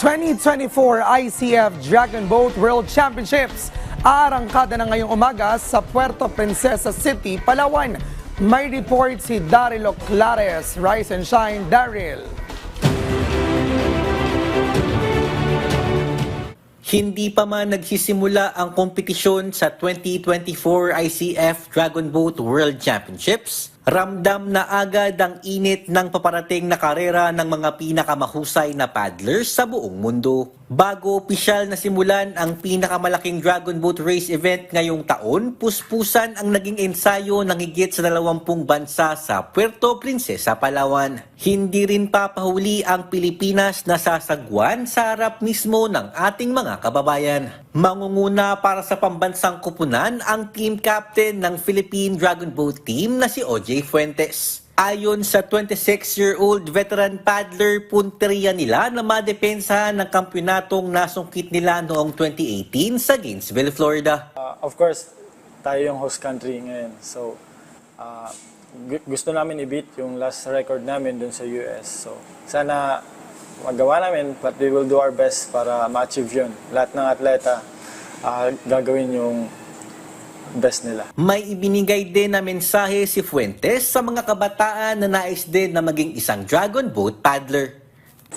2024 ICF Dragon Boat World Championships. Arangkada na ngayong umaga sa Puerto Princesa City, Palawan. May report si Daryl Clares. Rise and shine, Daryl. Hindi pa man nagsisimula ang kompetisyon sa 2024 ICF Dragon Boat World Championships, ramdam na agad ang init ng paparating na karera ng mga pinakamahusay na paddlers sa buong mundo. Bago opisyal na simulan ang pinakamalaking Dragon Boat Race event ngayong taon, puspusan ang naging ensayo ng higit sa 20 bansa sa Puerto Princesa, Palawan. Hindi rin papahuli ang Pilipinas na sasagwan sa harap mismo ng ating mga kababayan. Mangunguna para sa pambansang kupunan ang team captain ng Philippine Dragon Boat Team na si OJ Fuentes. Ayon sa 26-year-old veteran paddler, punteriya nila na madepensa ng kampyonatong nasungkit nila noong 2018 sa Gainesville, Florida. Uh, of course, tayo yung host country ngayon. So, uh, gu- gusto namin i-beat yung last record namin dun sa US. So, sana magawa namin, but we will do our best para ma-achieve yun. Lahat ng atleta uh, gagawin yung best nila. May ibinigay din na mensahe si Fuentes sa mga kabataan na nais din na maging isang dragon boat paddler.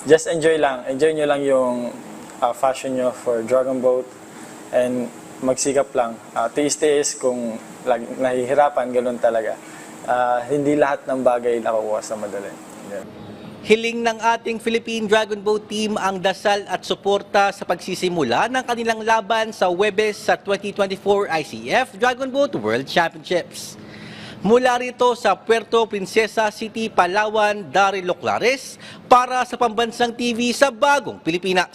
Just enjoy lang. Enjoy nyo lang yung uh, fashion nyo for Dragon Boat and magsikap lang. Uh, tiis-tiis kung lag- nahihirapan, ganun talaga. Uh, hindi lahat ng bagay nakukuha sa madali. Yan. Hiling ng ating Philippine Dragon Boat Team ang dasal at suporta sa pagsisimula ng kanilang laban sa Webes sa 2024 ICF Dragon Boat World Championships. Mula rito sa Puerto Princesa City, Palawan, Daryl Clares para sa Pambansang TV sa Bagong Pilipinas.